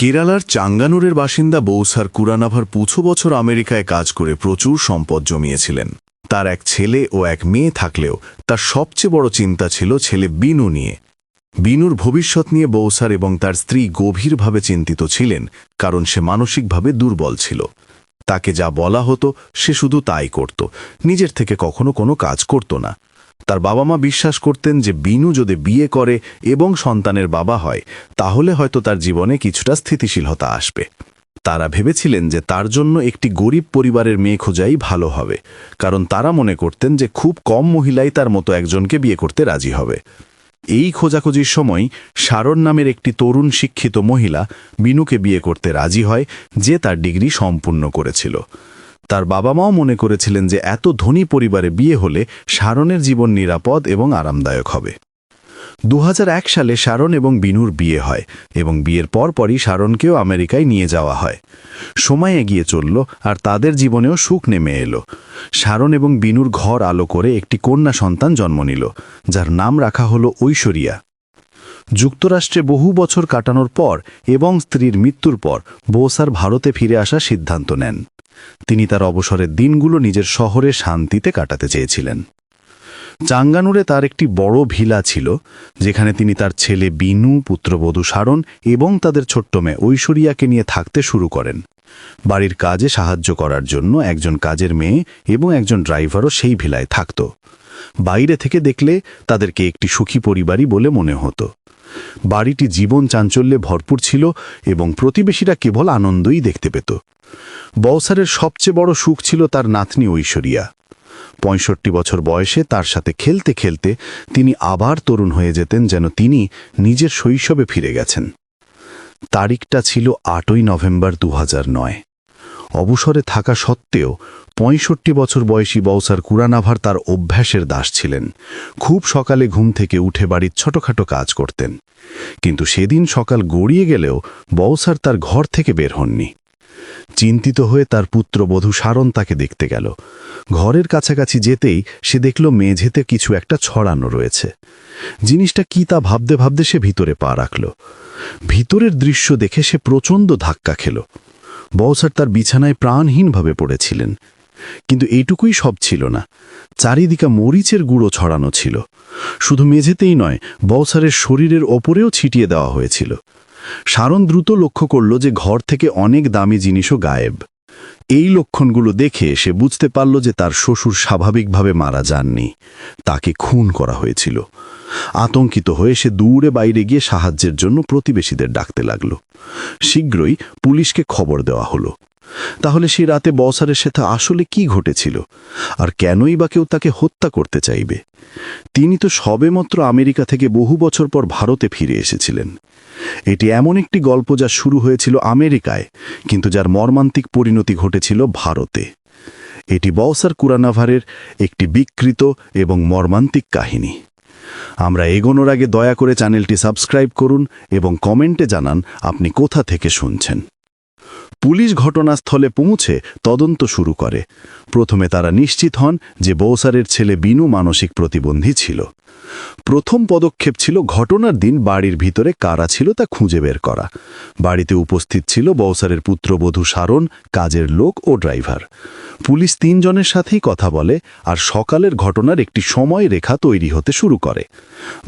কেরালার চাঙ্গানুরের বাসিন্দা বৌসার কুরানাভার পুছো বছর আমেরিকায় কাজ করে প্রচুর সম্পদ জমিয়েছিলেন। তার এক ছেলে ও এক মেয়ে থাকলেও তার সবচেয়ে বড় চিন্তা ছিল ছেলে বিনু নিয়ে। বিনুর ভবিষ্যৎ নিয়ে বৌসার এবং তার স্ত্রী গভীরভাবে চিন্তিত ছিলেন, কারণ সে মানসিকভাবে দুর্বল ছিল। তাকে যা বলা হতো সে শুধু তাই করত, নিজের থেকে কখনো কোনো কাজ করত না। তার বাবা মা বিশ্বাস করতেন যে বিনু যদি বিয়ে করে এবং সন্তানের বাবা হয়, তাহলে হয়তো তার জীবনে কিছুটা স্থিতিশীলতা আসবে। তারা ভেবেছিলেন যে তার জন্য একটি গরিব পরিবারের মেয়ে খোঁজাই ভালো হবে, কারণ তারা মনে করতেন যে খুব কম মহিলাই তার মতো একজনকে বিয়ে করতে রাজি হবে। এই খোঁজাখুঁজির সময় শারণ নামের একটি তরুণ শিক্ষিত মহিলা বিনুকে বিয়ে করতে রাজি হয়, যে তার ডিগ্রি সম্পূর্ণ করেছিল। তার বাবা মাও মনে করেছিলেন যে এত ধনী পরিবারে বিয়ে হলে শারণের জীবন নিরাপদ এবং আরামদায়ক হবে। দু হাজার এক সালে শারণ এবং বিনুর বিয়ে হয় এবং বিয়ের পরপরই শারণকেও আমেরিকায় নিয়ে যাওয়া হয়। সময় এগিয়ে চলল আর তাদের জীবনেও সুখ নেমে এলো। শারণ এবং বিনুর ঘর আলো করে একটি কন্যা সন্তান জন্ম নিল, যার নাম রাখা হলো ঐশ্বরিয়া। যুক্তরাষ্ট্রে বহু বছর কাটানোর পর এবং স্ত্রীর মৃত্যুর পর বোসার ভারতে ফিরে আসার সিদ্ধান্ত নেন। তিনি তার অবসরের দিনগুলো নিজের শহরে শান্তিতে কাটাতে চেয়েছিলেন। চাঙ্গানুরে তার একটি বড় ভিলা ছিল, যেখানে তিনি তার ছেলে বিনু, পুত্রবধূ সারণ এবং তাদের ছোট্ট মেয়ে ঐশ্বরিয়াকে নিয়ে থাকতে শুরু করেন। বাড়ির কাজে সাহায্য করার জন্য একজন কাজের মেয়ে এবং একজন ড্রাইভারও সেই ভিলায় থাকত। বাইরে থেকে দেখলে তাদেরকে একটি সুখী পরিবারই বলে মনে হতো। বাড়িটি জীবন চাঞ্চল্যে ভরপুর ছিল এবং প্রতিবেশীরা কেবল আনন্দই দেখতে পেত। বওসারের সবচেয়ে বড় সুখ ছিল তার নাতনি ঐশ্বরিয়া। পঁয়ষট্টি বছর বয়সে তার সাথে খেলতে খেলতে তিনি আবার তরুণ হয়ে যেতেন যেন তিনি নিজের শৈশবে ফিরে গেছেন। তারিখটা ছিল আটই নভেম্বর দু নয়। অবসরে থাকা সত্ত্বেও পঁয়ষট্টি বছর বয়সী বৌসার কুরানাভার তার অভ্যাসের দাস ছিলেন। খুব সকালে ঘুম থেকে উঠে বাড়ির ছোটখাটো কাজ করতেন। কিন্তু সেদিন সকাল গড়িয়ে গেলেও বৌসার তার ঘর থেকে বের হননি। চিন্তিত হয়ে তার পুত্রবধূ সারণ তাকে দেখতে গেল। ঘরের কাছাকাছি যেতেই সে দেখল মেঝেতে কিছু একটা ছড়ানো রয়েছে। জিনিসটা কি তা ভাবতে ভাবতে সে ভিতরে পা রাখল। ভিতরের দৃশ্য দেখে সে প্রচণ্ড ধাক্কা খেল। বৌসার তার বিছানায় প্রাণহীনভাবে পড়েছিলেন। কিন্তু এইটুকুই সব ছিল না। চারিদিকে মরিচের গুঁড়ো ছড়ানো ছিল। শুধু মেঝেতেই নয় বউসারের শরীরের ওপরেও ছিটিয়ে দেওয়া হয়েছিল। সারণ দ্রুত লক্ষ্য করল যে ঘর থেকে অনেক দামি জিনিসও গায়েব। এই লক্ষণগুলো দেখে সে বুঝতে পারল যে তার শ্বশুর স্বাভাবিকভাবে মারা যাননি। তাকে খুন করা হয়েছিল। আতঙ্কিত হয়ে সে দূরে বাইরে গিয়ে সাহায্যের জন্য প্রতিবেশীদের ডাকতে লাগল। শীঘ্রই পুলিশকে খবর দেওয়া হলো। তাহলে সেই রাতে বসারের সাথে আসলে কি ঘটেছিল? আর কেনই বা কেউ তাকে হত্যা করতে চাইবে? তিনি তো সবেমাত্র আমেরিকা থেকে বহু বছর পর ভারতে ফিরে এসেছিলেন। এটি এমন একটি গল্প যা শুরু হয়েছিল আমেরিকায়, কিন্তু যার মর্মান্তিক পরিণতি ঘটেছিল ভারতে। এটি বওসার কুরানাভারের একটি বিকৃত এবং মর্মান্তিক কাহিনী। আমরা এগোনোর আগে দয়া করে চ্যানেলটি সাবস্ক্রাইব করুন এবং কমেন্টে জানান আপনি কোথা থেকে শুনছেন। পুলিশ ঘটনাস্থলে পৌঁছে তদন্ত শুরু করে। প্রথমে তারা নিশ্চিত হন যে বৌসারের ছেলে বিনু মানসিক প্রতিবন্ধী ছিল। প্রথম পদক্ষেপ ছিল ঘটনার দিন বাড়ির ভিতরে কারা ছিল তা খুঁজে বের করা। বাড়িতে উপস্থিত ছিল বৌসারের পুত্রবধূ সারণ, কাজের লোক ও ড্রাইভার। পুলিশ তিনজনের সাথেই কথা বলে আর সকালের ঘটনার একটি সময় রেখা তৈরি হতে শুরু করে।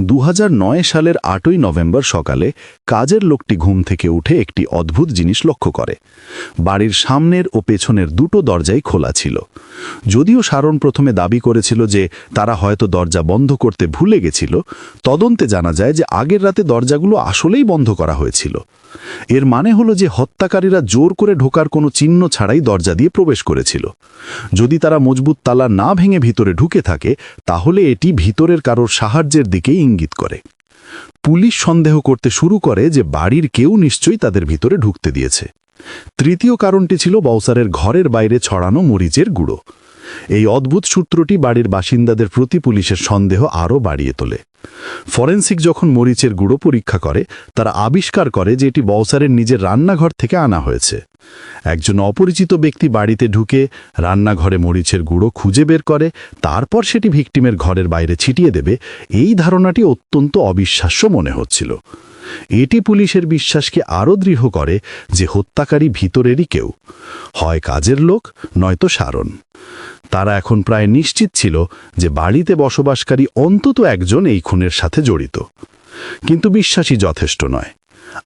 দুহাজার নয় সালের আটই নভেম্বর সকালে কাজের লোকটি ঘুম থেকে উঠে একটি অদ্ভুত জিনিস লক্ষ্য করে। বাড়ির সামনের ও পেছনের দুটো দরজাই খোলা ছিল। যদিও সারণ প্রথমে দাবি করেছিল যে তারা হয়তো দরজা বন্ধ করতে ভুলে গেছিল, তদন্তে জানা যায় যে আগের রাতে দরজাগুলো আসলেই বন্ধ করা হয়েছিল। এর মানে হলো যে হত্যাকারীরা জোর করে ঢোকার কোনো চিহ্ন ছাড়াই দরজা দিয়ে প্রবেশ করেছিল। যদি তারা মজবুত তালা না ভেঙে ভিতরে ঢুকে থাকে, তাহলে এটি ভিতরের কারোর সাহায্যের দিকেই ইঙ্গিত করে। পুলিশ সন্দেহ করতে শুরু করে যে বাড়ির কেউ নিশ্চয়ই তাদের ভিতরে ঢুকতে দিয়েছে। তৃতীয় কারণটি ছিল বৌসারের ঘরের বাইরে ছড়ানো মরিচের গুঁড়ো। এই অদ্ভুত সূত্রটি বাড়ির বাসিন্দাদের প্রতি পুলিশের সন্দেহ আরও বাড়িয়ে তোলে। ফরেন্সিক যখন মরিচের গুঁড়ো পরীক্ষা করে, তারা আবিষ্কার করে যে এটি বৌসারের নিজের রান্নাঘর থেকে আনা হয়েছে। একজন অপরিচিত ব্যক্তি বাড়িতে ঢুকে রান্নাঘরে মরিচের গুঁড়ো খুঁজে বের করে, তারপর সেটি ভিকটিমের ঘরের বাইরে ছিটিয়ে দেবে, এই ধারণাটি অত্যন্ত অবিশ্বাস্য মনে হচ্ছিল। এটি পুলিশের বিশ্বাসকে আরও দৃঢ় করে যে হত্যাকারী ভিতরেরই কেউ। হয় কাজের লোক, নয়তো সারণ। তারা এখন প্রায় নিশ্চিত ছিল যে বাড়িতে বসবাসকারী অন্তত একজন এই খুনের সাথে জড়িত। কিন্তু বিশ্বাসই যথেষ্ট নয়।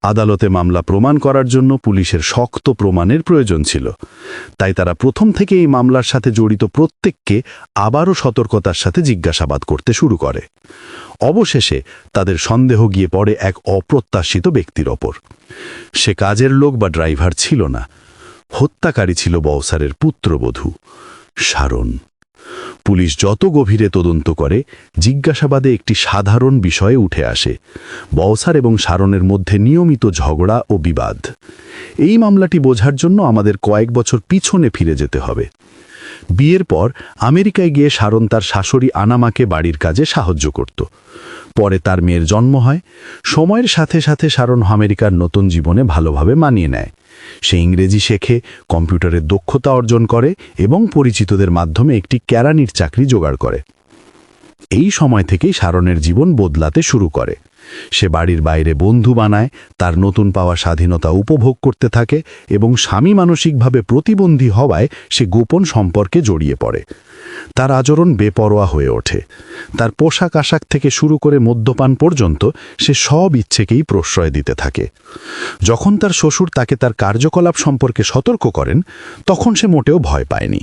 আদালতে মামলা প্রমাণ করার জন্য পুলিশের শক্ত প্রমাণের প্রয়োজন ছিল। তাই তারা প্রথম থেকে এই মামলার সাথে জড়িত প্রত্যেককে আবারও সতর্কতার সাথে জিজ্ঞাসাবাদ করতে শুরু করে। অবশেষে তাদের সন্দেহ গিয়ে পড়ে এক অপ্রত্যাশিত ব্যক্তির ওপর। সে কাজের লোক বা ড্রাইভার ছিল না। হত্যাকারী ছিল বওসারের পুত্রবধূ সারণ পুলিশ যত গভীরে তদন্ত করে, জিজ্ঞাসাবাদে একটি সাধারণ বিষয়ে উঠে আসে বওসার এবং সারণের মধ্যে নিয়মিত ঝগড়া ও বিবাদ। এই মামলাটি বোঝার জন্য আমাদের কয়েক বছর পিছনে ফিরে যেতে হবে। বিয়ের পর আমেরিকায় গিয়ে সারণ তার শাশুড়ি আনামাকে বাড়ির কাজে সাহায্য করত। পরে তার মেয়ের জন্ম হয়। সময়ের সাথে সাথে সারণ আমেরিকার নতুন জীবনে ভালোভাবে মানিয়ে নেয়। সে ইংরেজি শেখে কম্পিউটারের দক্ষতা অর্জন করে এবং পরিচিতদের মাধ্যমে একটি ক্যারানির চাকরি জোগাড় করে। এই সময় থেকেই সারণের জীবন বদলাতে শুরু করে। সে বাড়ির বাইরে বন্ধু বানায়, তার নতুন পাওয়া স্বাধীনতা উপভোগ করতে থাকে এবং স্বামী মানসিকভাবে প্রতিবন্ধী হওয়ায় সে গোপন সম্পর্কে জড়িয়ে পড়ে। তার আচরণ বেপরোয়া হয়ে ওঠে। তার পোশাক আশাক থেকে শুরু করে মদ্যপান পর্যন্ত সে সব ইচ্ছেকেই প্রশ্রয় দিতে থাকে। যখন তার শ্বশুর তাকে তার কার্যকলাপ সম্পর্কে সতর্ক করেন, তখন সে মোটেও ভয় পায়নি।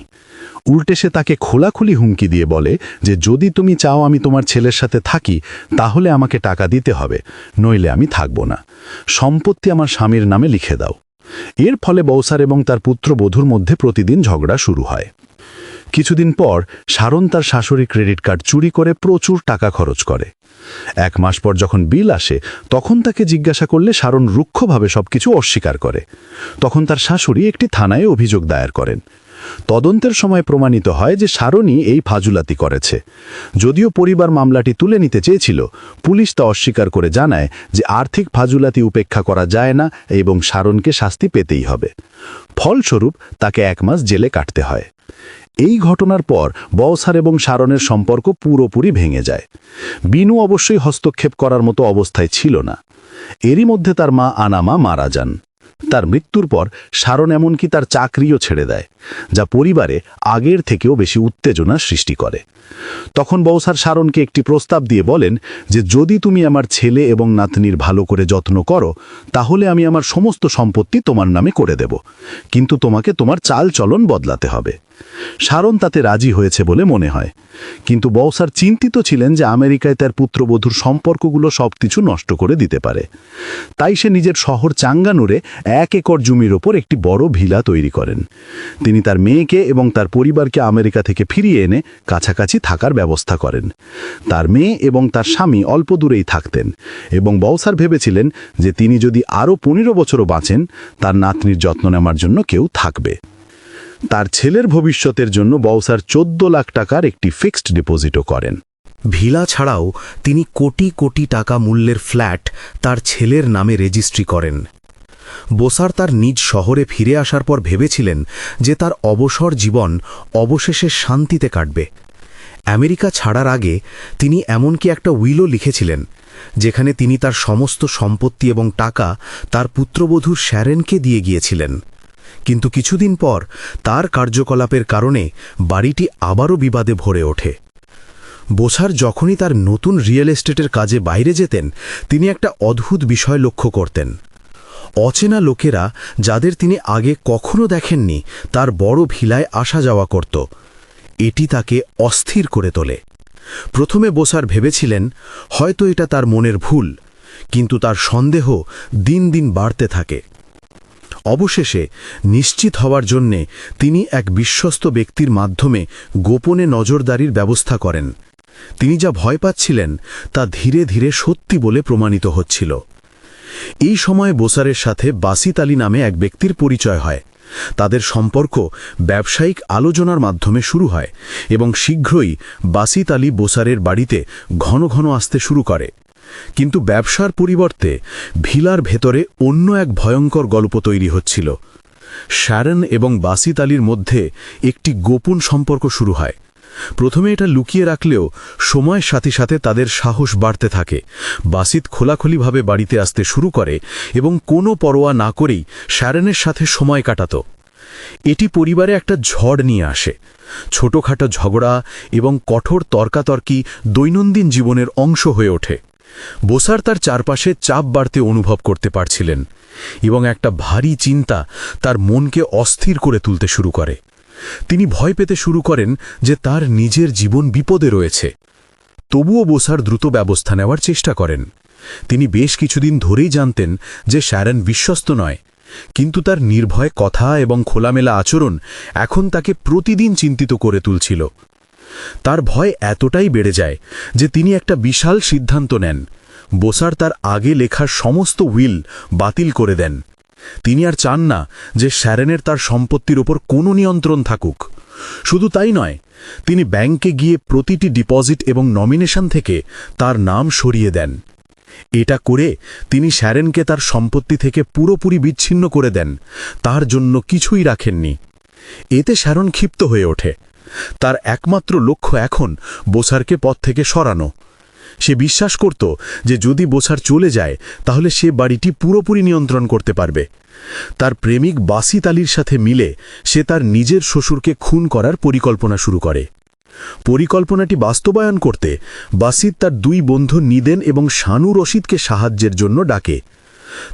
উল্টে সে তাকে খোলাখুলি হুমকি দিয়ে বলে যে, যদি তুমি চাও আমি তোমার ছেলের সাথে থাকি, তাহলে আমাকে টাকা দিতে হবে, নইলে আমি থাকব না। সম্পত্তি আমার স্বামীর নামে লিখে দাও। এর ফলে বৌসার এবং তার পুত্র পুত্রবধূর মধ্যে প্রতিদিন ঝগড়া শুরু হয়। কিছুদিন পর সারণ তার শাশুড়ি ক্রেডিট কার্ড চুরি করে প্রচুর টাকা খরচ করে। এক মাস পর যখন বিল আসে, তখন তাকে জিজ্ঞাসা করলে সারণ রুক্ষভাবে সবকিছু অস্বীকার করে। তখন তার শাশুড়ি একটি থানায় অভিযোগ দায়ের করেন। তদন্তের সময় প্রমাণিত হয় যে সারণী এই ফাজুলাতি করেছে। যদিও পরিবার মামলাটি তুলে নিতে চেয়েছিল, পুলিশ তা অস্বীকার করে জানায় যে আর্থিক ফাজুলাতি উপেক্ষা করা যায় না এবং সারণকে শাস্তি পেতেই হবে। ফলস্বরূপ তাকে এক মাস জেলে কাটতে হয়। এই ঘটনার পর বওসার এবং সারণের সম্পর্ক পুরোপুরি ভেঙে যায়। বিনু অবশ্যই হস্তক্ষেপ করার মতো অবস্থায় ছিল না। এরই মধ্যে তার মা আনামা মারা যান। তার মৃত্যুর পর সারণ এমনকি তার চাকরিও ছেড়ে দেয়, যা পরিবারে আগের থেকেও বেশি উত্তেজনা সৃষ্টি করে। তখন বৌসার সারণকে একটি প্রস্তাব দিয়ে বলেন যে, যদি তুমি আমার ছেলে এবং নাতনির ভালো করে যত্ন করো, তাহলে আমি আমার সমস্ত সম্পত্তি তোমার নামে করে দেব। কিন্তু তোমাকে তোমার চাল চলন বদলাতে হবে। সারণ তাতে রাজি হয়েছে বলে মনে হয়। কিন্তু বৌসার চিন্তিত ছিলেন যে আমেরিকায় তার পুত্রবধূর সম্পর্কগুলো সব কিছু নষ্ট করে দিতে পারে। তাই সে নিজের শহর চাঙ্গানুরে এক একর জমির ওপর একটি বড় ভিলা তৈরি করেন। তিনি তার মেয়েকে এবং তার পরিবারকে আমেরিকা থেকে ফিরিয়ে এনে কাছাকাছি থাকার ব্যবস্থা করেন। তার মেয়ে এবং তার স্বামী অল্প দূরেই থাকতেন এবং বৌসার ভেবেছিলেন যে তিনি যদি আরও পনেরো বছরও বাঁচেন, তার নাতনির যত্ন নেওয়ার জন্য কেউ থাকবে। তার ছেলের ভবিষ্যতের জন্য বৌসার চোদ্দ লাখ টাকার একটি ফিক্সড ডিপোজিটও করেন। ভিলা ছাড়াও তিনি কোটি কোটি টাকা মূল্যের ফ্ল্যাট তার ছেলের নামে রেজিস্ট্রি করেন। বোসার তার নিজ শহরে ফিরে আসার পর ভেবেছিলেন যে তার অবসর জীবন অবশেষে শান্তিতে কাটবে। আমেরিকা ছাড়ার আগে তিনি এমনকি একটা উইলও লিখেছিলেন, যেখানে তিনি তার সমস্ত সম্পত্তি এবং টাকা তার পুত্রবধূ শ্যারেনকে দিয়ে গিয়েছিলেন। কিন্তু কিছুদিন পর তার কার্যকলাপের কারণে বাড়িটি আবারও বিবাদে ভরে ওঠে। বোসার যখনই তার নতুন রিয়েল এস্টেটের কাজে বাইরে যেতেন, তিনি একটা অদ্ভুত বিষয় লক্ষ্য করতেন। অচেনা লোকেরা, যাদের তিনি আগে কখনো দেখেননি, তার বড় ভিলায় আসা যাওয়া করত। এটি তাকে অস্থির করে তোলে। প্রথমে বোসার ভেবেছিলেন, হয়তো এটা তার মনের ভুল, কিন্তু তার সন্দেহ দিন দিন বাড়তে থাকে। অবশেষে নিশ্চিত হওয়ার জন্যে তিনি এক বিশ্বস্ত ব্যক্তির মাধ্যমে গোপনে নজরদারির ব্যবস্থা করেন। তিনি যা ভয় পাচ্ছিলেন, তা ধীরে ধীরে সত্যি বলে প্রমাণিত হচ্ছিল। এই সময়ে বোসারের সাথে বাসিত আলী নামে এক ব্যক্তির পরিচয় হয়। তাদের সম্পর্ক ব্যবসায়িক আলোচনার মাধ্যমে শুরু হয় এবং শীঘ্রই বাসিত আলী বোসারের বাড়িতে ঘন ঘন আসতে শুরু করে। কিন্তু ব্যবসার পরিবর্তে ভিলার ভেতরে অন্য এক ভয়ঙ্কর গল্প তৈরি হচ্ছিল। শ্যারন এবং বাসিত আলীর মধ্যে একটি গোপন সম্পর্ক শুরু হয়। প্রথমে এটা লুকিয়ে রাখলেও সময়ের সাথে সাথে তাদের সাহস বাড়তে থাকে। বাসিত খোলাখুলিভাবে বাড়িতে আসতে শুরু করে এবং কোনো পরোয়া না করেই শ্যারনের সাথে সময় কাটাত। এটি পরিবারে একটা ঝড় নিয়ে আসে। ছোটখাটো ঝগড়া এবং কঠোর তর্কাতর্কি দৈনন্দিন জীবনের অংশ হয়ে ওঠে। বোসার তার চারপাশে চাপ বাড়তে অনুভব করতে পারছিলেন এবং একটা ভারী চিন্তা তার মনকে অস্থির করে তুলতে শুরু করে। তিনি ভয় পেতে শুরু করেন যে তার নিজের জীবন বিপদে রয়েছে। তবুও বোসার দ্রুত ব্যবস্থা নেওয়ার চেষ্টা করেন। তিনি বেশ কিছুদিন ধরেই জানতেন যে শ্যারন বিশ্বস্ত নয়, কিন্তু তার নির্ভয় কথা এবং খোলামেলা আচরণ এখন তাকে প্রতিদিন চিন্তিত করে তুলছিল। তার ভয় এতটাই বেড়ে যায় যে তিনি একটা বিশাল সিদ্ধান্ত নেন। বোসার তার আগে লেখার সমস্ত উইল বাতিল করে দেন। তিনি আর চান না যে শ্যারেনের তার সম্পত্তির ওপর কোনো নিয়ন্ত্রণ থাকুক। শুধু তাই নয়, তিনি ব্যাংকে গিয়ে প্রতিটি ডিপোজিট এবং নমিনেশন থেকে তার নাম সরিয়ে দেন। এটা করে তিনি শ্যারেনকে তার সম্পত্তি থেকে পুরোপুরি বিচ্ছিন্ন করে দেন। তার জন্য কিছুই রাখেননি। এতে শ্যারন ক্ষিপ্ত হয়ে ওঠে। তার একমাত্র লক্ষ্য এখন বোসারকে পথ থেকে সরানো। সে বিশ্বাস করত যে যদি বোসার চলে যায়, তাহলে সে বাড়িটি পুরোপুরি নিয়ন্ত্রণ করতে পারবে। তার প্রেমিক বাসিত আলীর সাথে মিলে সে তার নিজের শ্বশুরকে খুন করার পরিকল্পনা শুরু করে। পরিকল্পনাটি বাস্তবায়ন করতে বাসিত তার দুই বন্ধু নিদেন এবং শানু রশিদকে সাহায্যের জন্য ডাকে।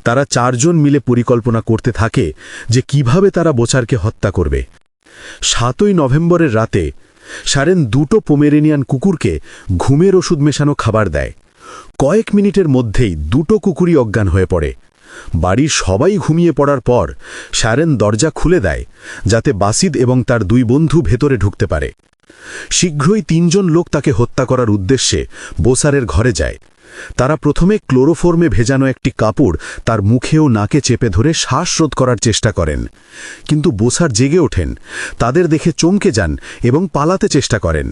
তারা চারজন মিলে পরিকল্পনা করতে থাকে যে কীভাবে তারা বোচারকে হত্যা করবে। সাতই নভেম্বরের রাতে সারেন দুটো পোমেরেনিয়ান কুকুরকে ঘুমের ওষুধ মেশানো খাবার দেয়। কয়েক মিনিটের মধ্যেই দুটো কুকুরই অজ্ঞান হয়ে পড়ে। বাড়ির সবাই ঘুমিয়ে পড়ার পর সারেন দরজা খুলে দেয়, যাতে বাসিদ এবং তার দুই বন্ধু ভেতরে ঢুকতে পারে। শীঘ্রই তিনজন লোক তাকে হত্যা করার উদ্দেশ্যে বোসারের ঘরে যায়। তারা প্রথমে ক্লোরোফর্মে ভেজানো একটি কাপড় তার মুখে ও নাকে চেপে ধরে শ্বাসরোধ করার চেষ্টা করেন। কিন্তু বোসার জেগে ওঠেন, তাদের দেখে চমকে যান এবং পালাতে চেষ্টা করেন।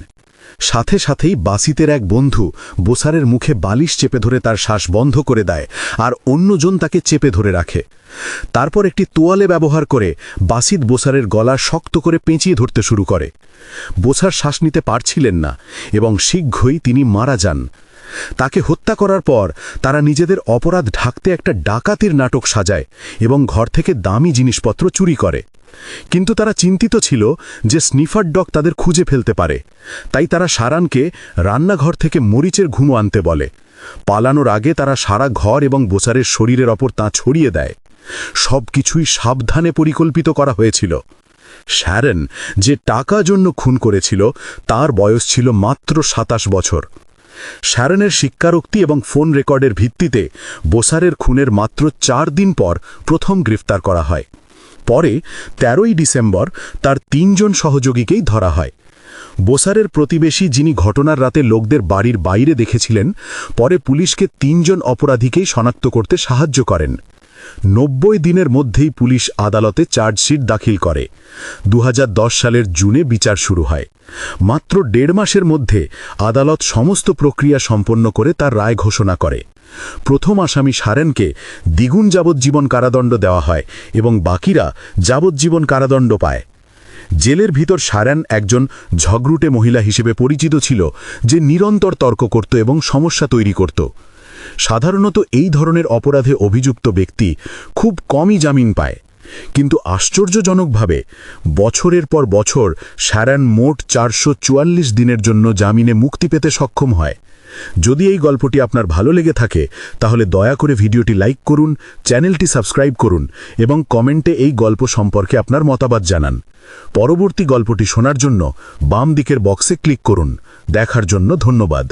সাথে সাথেই বাসিতের এক বন্ধু বোসারের মুখে বালিশ চেপে ধরে তার শ্বাস বন্ধ করে দেয় আর অন্যজন তাকে চেপে ধরে রাখে। তারপর একটি তোয়ালে ব্যবহার করে বাসিত বোসারের গলা শক্ত করে পেঁচিয়ে ধরতে শুরু করে। বোসার শ্বাস নিতে পারছিলেন না এবং শীঘ্রই তিনি মারা যান। তাকে হত্যা করার পর তারা নিজেদের অপরাধ ঢাকতে একটা ডাকাতির নাটক সাজায় এবং ঘর থেকে দামি জিনিসপত্র চুরি করে। কিন্তু তারা চিন্তিত ছিল যে স্নিফার ডগ তাদের খুঁজে ফেলতে পারে। তাই তারা সারানকে রান্নাঘর থেকে মরিচের ঘুমো আনতে বলে। পালানোর আগে তারা সারা ঘর এবং বোসারের শরীরের ওপর তা ছড়িয়ে দেয়। সব কিছুই সাবধানে পরিকল্পিত করা হয়েছিল। শ্যারন যে টাকা জন্য খুন করেছিল, তার বয়স ছিল মাত্র সাতাশ বছর। শ্যারনের স্বীকারোক্তি এবং ফোন রেকর্ডের ভিত্তিতে বোসারের খুনের মাত্র চার দিন পর প্রথম গ্রেফতার করা হয়। পরে তেরোই ডিসেম্বর তার তিনজন সহযোগীকেই ধরা হয়। বোসারের প্রতিবেশী যিনি ঘটনার রাতে লোকদের বাড়ির বাইরে দেখেছিলেন, পরে পুলিশকে তিনজন অপরাধীকেই শনাক্ত করতে সাহায্য করেন। নব্বই দিনের মধ্যেই পুলিশ আদালতে চার্জশিট দাখিল করে। দু হাজার দশ সালের জুনে বিচার শুরু হয়। মাত্র দেড় মাসের মধ্যে আদালত সমস্ত প্রক্রিয়া সম্পন্ন করে তার রায় ঘোষণা করে। প্রথম আসামি সারেনকে দ্বিগুণ যাবজ্জীবন কারাদণ্ড দেওয়া হয় এবং বাকিরা যাবজ্জীবন কারাদণ্ড পায়। জেলের ভিতর সারান একজন ঝগড়ুটে মহিলা হিসেবে পরিচিত ছিল, যে নিরন্তর তর্ক করত এবং সমস্যা তৈরি করত। সাধারণত এই ধরনের অপরাধে অভিযুক্ত ব্যক্তি খুব কমই জামিন পায়। কিন্তু আশ্চর্যজনকভাবে, বছরের পর বছর স্যারান মোট চারশো চুয়াল্লিশ দিনের জন্য জামিনে মুক্তি পেতে সক্ষম হয়। যদি এই গল্পটি আপনার ভালো লেগে থাকে, তাহলে দয়া করে ভিডিওটি লাইক করুন, চ্যানেলটি সাবস্ক্রাইব করুন এবং কমেন্টে এই গল্প সম্পর্কে আপনার মতামত জানান। পরবর্তী গল্পটি শোনার জন্য বাম দিকের বক্সে ক্লিক করুন। দেখার জন্য ধন্যবাদ।